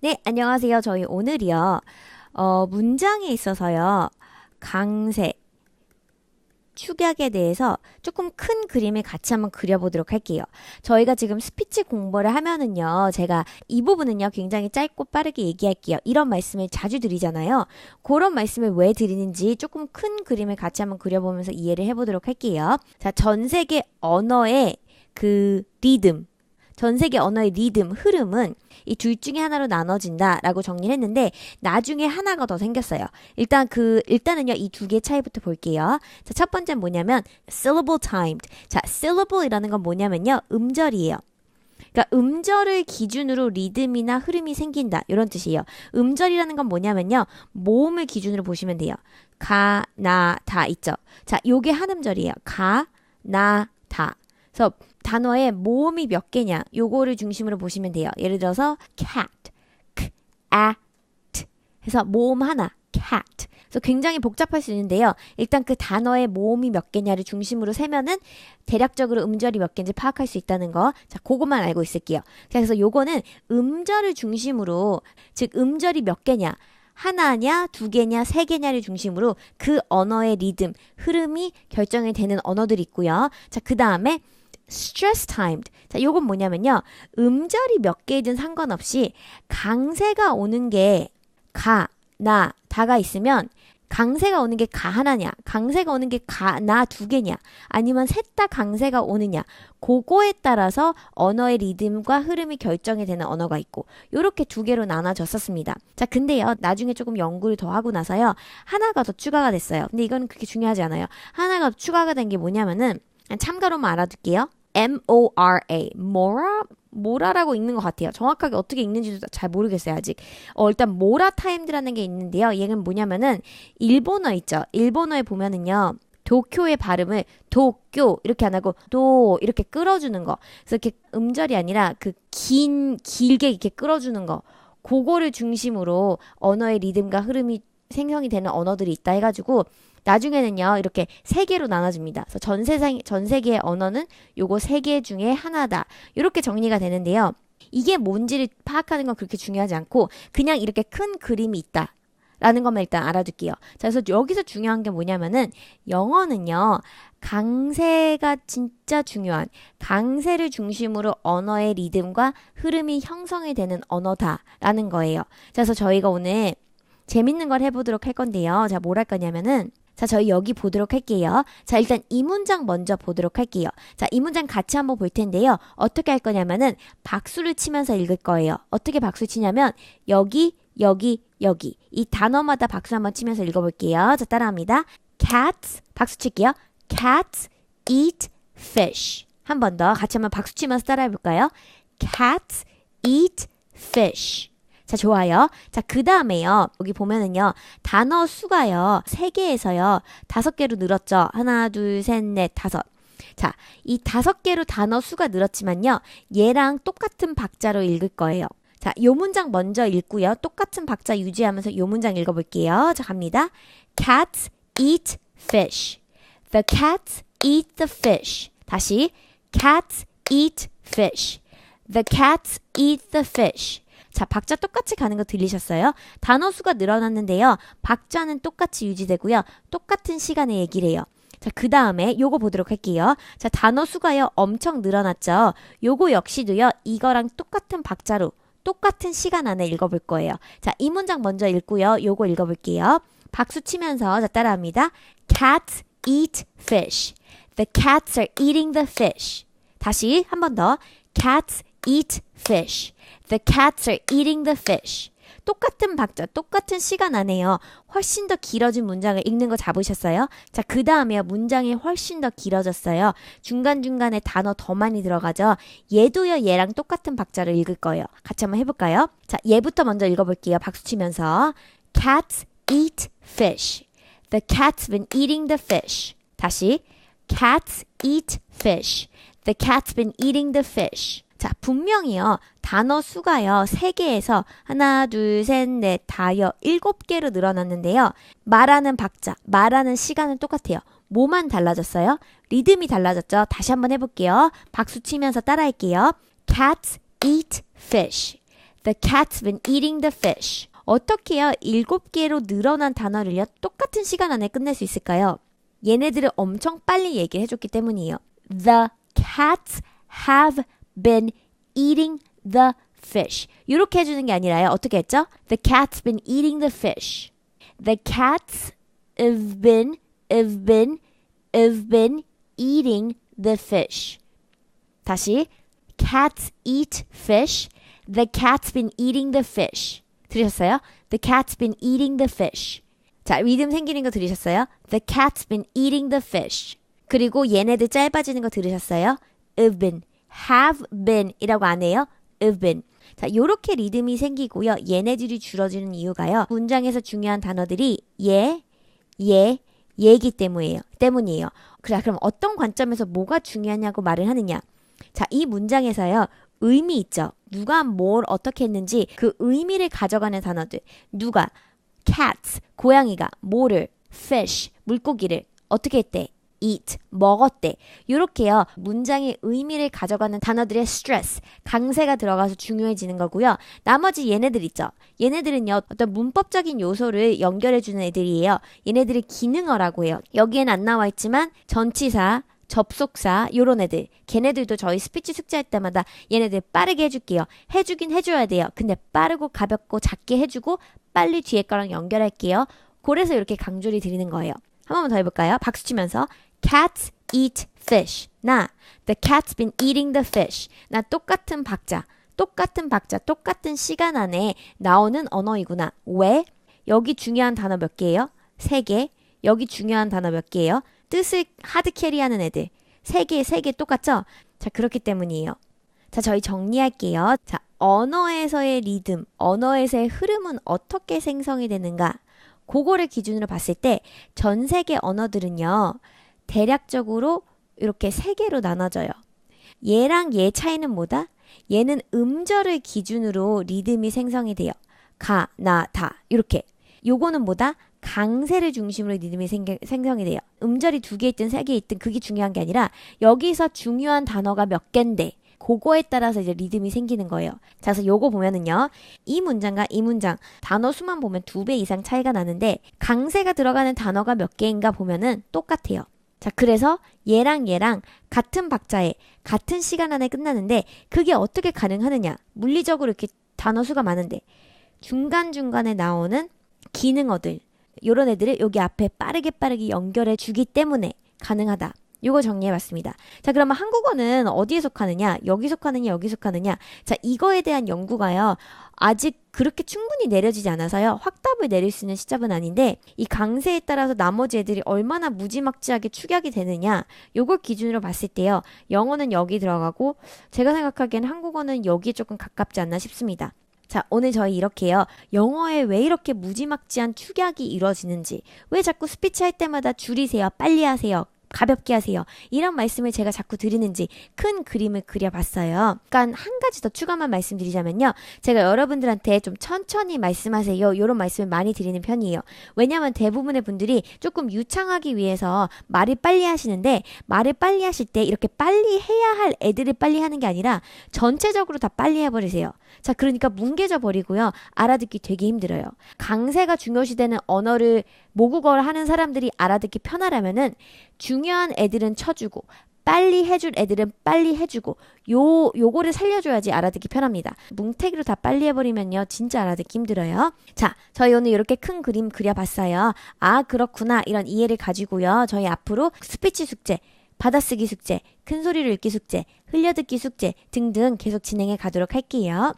네, 안녕하세요. 저희 오늘이요. 어, 문장에 있어서요. 강세, 축약에 대해서 조금 큰 그림을 같이 한번 그려보도록 할게요. 저희가 지금 스피치 공부를 하면은요, 제가 이 부분은요, 굉장히 짧고 빠르게 얘기할게요. 이런 말씀을 자주 드리잖아요. 그런 말씀을 왜 드리는지 조금 큰 그림을 같이 한번 그려보면서 이해를 해보도록 할게요. 자, 전 세계 언어의 그 리듬, 전 세계 언어의 리듬, 흐름은 이 둘 중에 하나로 나눠진다라고 정리를 했는데 나중에 하나가 더 생겼어요. 일단 그 일단은요 이 두 개 차이부터 볼게요. 자, 첫 번째는 뭐냐면 syllable timed. 자, syllable이라는 건 뭐냐면요 음절이에요. 그러니까 음절을 기준으로 리듬이나 흐름이 생긴다 이런 뜻이에요. 음절이라는 건 뭐냐면요 모음을 기준으로 보시면 돼요. 가, 나, 다 있죠. 자, 요게 한 음절이에요. 가, 나, 다. 그래서 단어의 모음이 몇 개냐 요거를 중심으로 보시면 돼요. 예를 들어서 cat, k, a, t 해서 모음 하나 cat. 그래서 굉장히 복잡할 수 있는데요. 일단 그 단어의 모음이 몇 개냐를 중심으로 세면은 대략적으로 음절이 몇 개인지 파악할 수 있다는 거. 자, 그것만 알고 있을게요. 그래서 요거는 음절을 중심으로 즉 음절이 몇 개냐 하나냐, 두 개냐, 세 개냐를 중심으로 그 언어의 리듬, 흐름이 결정이 되는 언어들이 있고요. 자, 그 다음에 stress timed. 자, 요건 뭐냐면요. 음절이 몇 개이든 상관없이 강세가 오는 게 가, 나, 다가 있으면 강세가 오는 게 가 하나냐, 강세가 오는 게 가, 나 두 개냐, 아니면 셋 다 강세가 오느냐, 그거에 따라서 언어의 리듬과 흐름이 결정이 되는 언어가 있고, 요렇게 두 개로 나눠졌었습니다. 자, 근데요, 나중에 조금 연구를 더 하고 나서요, 하나가 더 추가가 됐어요. 근데 이거는 그렇게 중요하지 않아요. 하나가 더 추가가 된 게 뭐냐면은, 참가로만 알아둘게요. M-O-R-A. 모라? 모라라고 읽는 것 같아요. 정확하게 어떻게 읽는지도 잘 모르겠어요, 아직. 어, 일단 모라 타임즈라는 게 있는데요. 얘는 뭐냐면은 일본어 있죠. 일본어에 보면은요. 도쿄의 발음을 도쿄 이렇게 안 하고 도 이렇게 끌어주는 거. 그래서 이렇게 음절이 아니라 그 긴 길게 이렇게 끌어주는 거. 그거를 중심으로 언어의 리듬과 흐름이 생성이 되는 언어들이 있다 해가지고 나중에는요 이렇게 세 개로 나눠집니다. 그래서 전 세상 전 세계의 언어는 요거 세 개 중에 하나다. 이렇게 정리가 되는데요. 이게 뭔지를 파악하는 건 그렇게 중요하지 않고 그냥 이렇게 큰 그림이 있다. 라는 것만 일단 알아둘게요. 자, 그래서 여기서 중요한 게 뭐냐면은 영어는요, 강세가 진짜 중요한 강세를 중심으로 언어의 리듬과 흐름이 형성이 되는 언어다라는 거예요. 자, 그래서 저희가 오늘 재밌는 걸 해보도록 할 건데요. 자, 뭘 할 거냐면은 자, 저희 여기 보도록 할게요. 자, 일단 이 문장 먼저 보도록 할게요. 자, 이 문장 같이 한번 볼 텐데요. 어떻게 할 거냐면은 박수를 치면서 읽을 거예요. 어떻게 박수 치냐면 여기, 여기, 여기. 이 단어마다 박수 한번 치면서 읽어볼게요. 자, 따라합니다. Cats, 박수 칠게요. Cats eat fish. 한 번 더 같이 한번 박수 치면서 따라해볼까요? Cats eat fish. 자, 좋아요. 자, 그 다음에요. 여기 보면은요. 단어 수가요. 세 개에서요. 다섯 개로 늘었죠. 하나, 둘, 셋, 넷, 다섯. 자, 이 다섯 개로 단어 수가 늘었지만요. 얘랑 똑같은 박자로 읽을 거예요. 자, 요 문장 먼저 읽고요. 똑같은 박자 유지하면서 요 문장 읽어볼게요. 자, 갑니다. Cats eat fish. The cats eat the fish. 다시. Cats eat fish. The cats eat the fish. 자, 박자 똑같이 가는 거 들리셨어요? 단어 수가 늘어났는데요. 박자는 똑같이 유지되고요. 똑같은 시간에 얘기를 해요. 자, 그 다음에 요거 보도록 할게요. 자, 단어 수가요. 엄청 늘어났죠? 요거 역시도요. 이거랑 똑같은 박자로 똑같은 시간 안에 읽어볼 거예요. 자, 이 문장 먼저 읽고요. 요거 읽어볼게요. 박수 치면서 자, 따라합니다. Cats eat fish. The cats are eating the fish. 다시 한 번 더. Cats eat fish. The cats are eating the fish. 똑같은 박자, 똑같은 시간 안에요. 훨씬 더 길어진 문장을 읽는 거 잡으셨어요? 자, 그 다음에요. 문장이 훨씬 더 길어졌어요. 중간중간에 단어 더 많이 들어가죠? 얘도요, 얘랑 똑같은 박자를 읽을 거예요. 같이 한번 해볼까요? 자, 얘부터 먼저 읽어볼게요. 박수 치면서. Cats eat fish. The cat's been eating the fish. 다시. Cats eat fish. The cat's been eating the fish. 자, 분명히요. 단어 수가요. 3개에서 하나, 둘, 셋, 넷, 다여, 일곱 개로 늘어났는데요. 말하는 박자, 말하는 시간은 똑같아요. 뭐만 달라졌어요? 리듬이 달라졌죠? 다시 한번 해볼게요. 박수 치면서 따라할게요. Cats eat fish. The cat's been eating the fish. 어떻게요? 일곱 개로 늘어난 단어를요, 똑같은 시간 안에 끝낼 수 있을까요? 얘네들을 엄청 빨리 얘기를 해줬기 때문이에요. The cats have been eating the fish. 이렇게 해주는 게 아니라요. 어떻게 했죠? The cat's been eating the fish. The cats have been, have been, have been eating the fish. 다시. Cats eat fish. The cat's been eating the fish. 들으셨어요? The cat's been eating the fish. 자, 리듬 생기는 거 들으셨어요? The cat's been eating the fish. 그리고 얘네들 짧아지는 거 들으셨어요? have been, have been 이라고 안 해요? have been. 자, 요렇게 리듬이 생기고요. 얘네들이 줄어지는 이유가요. 문장에서 중요한 단어들이 예, 예, 얘기 때문이에요. 때문이에요. 그래, 그럼 어떤 관점에서 뭐가 중요하냐고 말을 하느냐? 자, 이 문장에서요. 의미 있죠. 누가 뭘 어떻게 했는지 그 의미를 가져가는 단어들. 누가 cats 고양이가 뭐를 fish 물고기를 어떻게 했대? Eat 먹었대. 요렇게요. 문장의 의미를 가져가는 단어들의 stress 강세가 들어가서 중요해지는 거고요. 나머지 얘네들 있죠. 얘네들은요. 어떤 문법적인 요소를 연결해 주는 애들이에요. 얘네들을 기능어라고 해요. 여기엔 안 나와 있지만 전치사 접속사 요런 애들 걔네들도 저희 스피치 숙제할 때마다 얘네들 빠르게 해줄게요 해주긴 해줘야 돼요 근데 빠르고 가볍고 작게 해주고 빨리 뒤에 거랑 연결할게요 그래서 이렇게 강조를 드리는 거예요 한 번만 더 해볼까요 박수 치면서 cats eat fish 나 the cat's been eating the fish 나 똑같은 박자 똑같은 박자 똑같은 시간 안에 나오는 언어이구나 왜 여기 중요한 단어 몇 개예요 세 개 여기 중요한 단어 몇 개예요 뜻을 하드 캐리하는 애들. 세 개, 세 개 똑같죠? 자, 그렇기 때문이에요. 자, 저희 정리할게요. 자, 언어에서의 리듬, 언어에서의 흐름은 어떻게 생성이 되는가? 그거를 기준으로 봤을 때 전 세계 언어들은요, 대략적으로 이렇게 세 개로 나눠져요. 얘랑 얘 차이는 뭐다? 얘는 음절을 기준으로 리듬이 생성이 돼요. 가, 나, 다. 이렇게. 요거는 뭐다? 강세를 중심으로 리듬이 생성이 돼요. 음절이 두 개 있든 세 개 있든 그게 중요한 게 아니라 여기서 중요한 단어가 몇 개인데 그거에 따라서 이제 리듬이 생기는 거예요. 자, 그래서 요거 보면은요. 이 문장과 이 문장 단어 수만 보면 두 배 이상 차이가 나는데 강세가 들어가는 단어가 몇 개인가 보면은 똑같아요. 자, 그래서 얘랑 얘랑 같은 박자에 같은 시간 안에 끝나는데 그게 어떻게 가능하느냐? 물리적으로 이렇게 단어 수가 많은데 중간중간에 나오는 기능어들 요런 애들을 여기 앞에 빠르게 빠르게 연결해 주기 때문에 가능하다. 요거 정리해 봤습니다. 자, 그러면 한국어는 어디에 속하느냐? 여기 속하느냐? 여기 속하느냐? 자, 이거에 대한 연구가요. 아직 그렇게 충분히 내려지지 않아서요. 확답을 내릴 수 있는 시점은 아닌데 이 강세에 따라서 나머지 애들이 얼마나 무지막지하게 축약이 되느냐 요걸 기준으로 봤을 때요. 영어는 여기 들어가고 제가 생각하기엔 한국어는 여기에 조금 가깝지 않나 싶습니다. 자, 오늘 저희 이렇게요. 영어에 왜 이렇게 무지막지한 축약이 이루어지는지, 왜 자꾸 스피치 할 때마다 줄이세요, 빨리 하세요, 가볍게 하세요. 이런 말씀을 제가 자꾸 드리는지 큰 그림을 그려봤어요. 그러니까 한 가지 더 추가만 말씀드리자면요. 제가 여러분들한테 좀 천천히 말씀하세요. 이런 말씀을 많이 드리는 편이에요. 왜냐하면 대부분의 분들이 조금 유창하기 위해서 말을 빨리 하시는데 말을 빨리 하실 때 이렇게 빨리 해야 할 애들을 빨리 하는 게 아니라 전체적으로 다 빨리 해버리세요. 자, 그러니까 뭉개져 버리고요. 알아듣기 되게 힘들어요. 강세가 중요시되는 언어를 모국어를 하는 사람들이 알아듣기 편하려면은 중요한 애들은 쳐주고 빨리 해줄 애들은 빨리 해주고 요 요거를 살려줘야지 알아듣기 편합니다. 뭉태기로 다 빨리 해버리면요 진짜 알아듣기 힘들어요. 자, 저희 오늘 이렇게 큰 그림 그려봤어요. 아 그렇구나 이런 이해를 가지고요. 저희 앞으로 스피치 숙제 받아쓰기 숙제, 큰 소리로 읽기 숙제, 흘려듣기 숙제 등등 계속 진행해 가도록 할게요.